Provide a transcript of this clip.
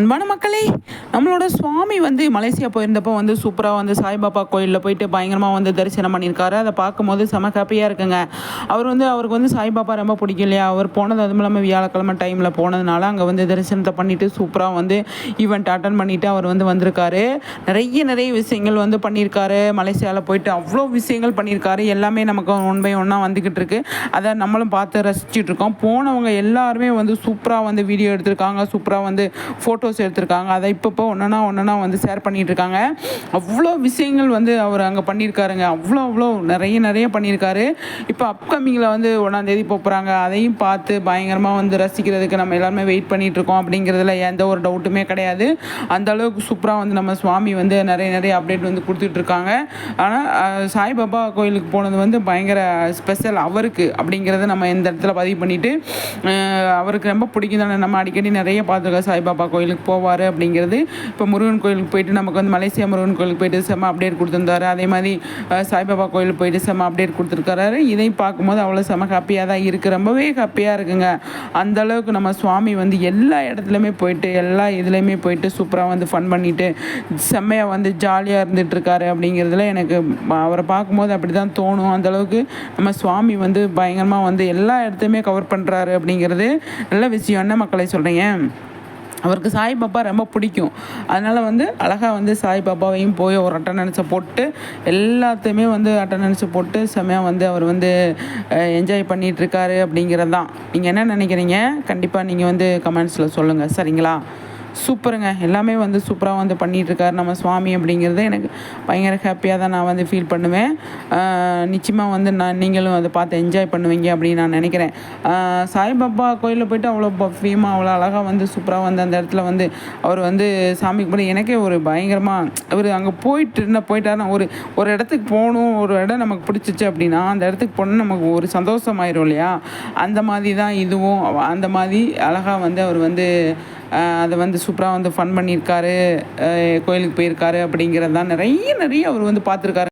அன்பான மக்களே நம்மளோட சுவாமி வந்து மலேசியா போயிருந்தப்போ வந்து சூப்பராக வந்து சாய்பாபா கோயிலில் போயிட்டு பயங்கரமாக வந்து தரிசனம் பண்ணியிருக்காரு. அதை பார்க்கும்போது செம ஹாப்பியாக இருக்குங்க. அவர் வந்து அவருக்கு வந்து சாய்பாபா ரொம்ப பிடிக்கும் இல்லையா? அவர் போனது அதுவும் இல்லாமல் வியாழக்கிழமை டைமில் போனதுனால அங்கே வந்து தரிசனத்தை பண்ணிவிட்டு சூப்பராக வந்து ஈவெண்ட் அட்டன் பண்ணிவிட்டு அவர் வந்து வந்திருக்காரு. நிறைய நிறைய விஷயங்கள் வந்து பண்ணியிருக்காரு. மலேசியாவில் போயிட்டு அவ்வளோ விஷயங்கள் பண்ணியிருக்காரு. எல்லாமே நமக்கு ஒன் பை ஒன்னாக வந்துக்கிட்டு இருக்கு. அதை நம்மளும் பார்த்து ரசிச்சுட்டு இருக்கோம். போனவங்க எல்லாருமே வந்து சூப்பராக வந்து வீடியோ எடுத்திருக்காங்க. சூப்பராக வந்து ஃபோட்டோ ஃபோட்டோஸ் எடுத்திருக்காங்க. அதை இப்பப்போ ஒன்றா ஒன்றா வந்து ஷேர் பண்ணிட்டு இருக்காங்க. அவ்வளோ விஷயங்கள் வந்து அவர் அங்கே பண்ணியிருக்காருங்க. அவ்வளோ அவ்வளோ நிறைய நிறைய பண்ணியிருக்காரு. இப்போ அப்கமிங்கில் வந்து ஒன்றாந்தேதி போகிறாங்க அதையும் பார்த்து பயங்கரமாக வந்து ரசிக்கிறதுக்கு நம்ம எல்லாருமே வெயிட் பண்ணிகிட்ருக்கோம் இருக்கோம் அப்படிங்கிறதுல எந்த ஒரு டவுட்டுமே கிடையாது. அந்த அளவுக்கு சூப்பராக வந்து நம்ம சுவாமி வந்து நிறைய நிறைய அப்டேட் வந்து கொடுத்துட்ருக்காங்க ஆனால் சாய்பாபா கோயிலுக்கு போனது வந்து பயங்கர ஸ்பெஷல் அவருக்கு அப்படிங்கிறத நம்ம இந்த இடத்துல பதிவு பண்ணிவிட்டு அவருக்கு ரொம்ப பிடிக்கும் தானே. நம்ம அடிக்கடி நிறைய பார்த்துருக்கோம் சாய்பாபா கோயிலுக்கு போவார் அப்படிங்கிறது. இப்போ முருகன் கோயிலுக்கு போயிட்டு நமக்கு வந்து மலேசியா முருகன் கோயிலுக்கு போயிட்டு செம்ம அப்டேட் கொடுத்துருந்தாரு. அதே மாதிரி சாய்பாபா கோயிலுக்கு போயிட்டு செம்ம அப்டேட் கொடுத்துருக்காரு. இதை பார்க்கும்போது அவ்வளோ செம்ம ஹாப்பியாக தான் இருக்குது ரொம்பவே ஹாப்பியாக இருக்குங்க. அந்த அளவுக்கு நம்ம சுவாமி வந்து எல்லா இடத்துலையுமே போயிட்டு எல்லா இதுலேயுமே போயிட்டு சூப்பராக வந்து ஃபன் பண்ணிட்டு செம்மையாக வந்து ஜாலியாக இருந்துட்டுருக்காரு அப்படிங்கிறதுல எனக்கு அவரை பார்க்கும்போது அப்படி தான் தோணும். அந்த அளவுக்கு நம்ம சுவாமி வந்து பயங்கரமாக வந்து எல்லா இடத்தையுமே கவர் பண்ணுறாரு அப்படிங்கிறது நல்ல விஷயம். என்ன மக்களை சொல்கிறீங்க அவருக்கு சாய்பாபா ரொம்ப பிடிக்கும். அதனால் வந்து அழகாக வந்து சாய்பாபாவையும் போய் ஒரு அட்டண்டன்ஸை போட்டு எல்லாத்தையுமே வந்து அட்டண்டன்ஸை போட்டு செம்மையாக வந்து அவர் வந்து என்ஜாய் பண்ணிகிட்ருக்காரு அப்படிங்கிறது தான் நீங்கள் என்ன நினைக்கிறீங்க? கண்டிப்பாக நீங்கள் வந்து கமெண்ட்ஸில் சொல்லுங்கள் சரிங்களா? சூப்பருங்க. எல்லாமே வந்து சூப்பராக வந்து பண்ணிகிட்ருக்காரு நம்ம சுவாமி அப்படிங்கிறது. எனக்கு பயங்கர ஹாப்பியாக தான் நான் வந்து ஃபீல் பண்ணுவேன். நிச்சயமாக வந்து நான் நீங்களும் அதை பார்த்து என்ஜாய் பண்ணுவீங்க அப்படின்னு நான் நினைக்கிறேன். சாய்பாபா கோயிலில் போயிட்டு அவ்வளோ பஃபியமாக அவ்வளோ அழகாக வந்து சூப்பராக வந்து அந்த இடத்துல வந்து அவர் வந்து சாமி கும்பிட எனக்கே ஒரு பயங்கரமாக அவர் அங்கே போயிட்டு இருந்தால் போயிட்டாருன்னா ஒரு ஒரு இடத்துக்கு போகணும் ஒரு இடம் நமக்கு பிடிச்சிச்சு அப்படின்னா அந்த இடத்துக்கு போனால் நமக்கு ஒரு சந்தோஷமாயிரும் இல்லையா? அந்த மாதிரி தான் இதுவும் அந்த மாதிரி அழகாக வந்து அவர் வந்து அதை வந்து சூப்பராக வந்து ஃபன் பண்ணியிருக்காரு கோயிலுக்கு போயிருக்காரு அப்படிங்கிறது தான் நிறைய நிறைய அவர் வந்து பார்த்துருக்காரு.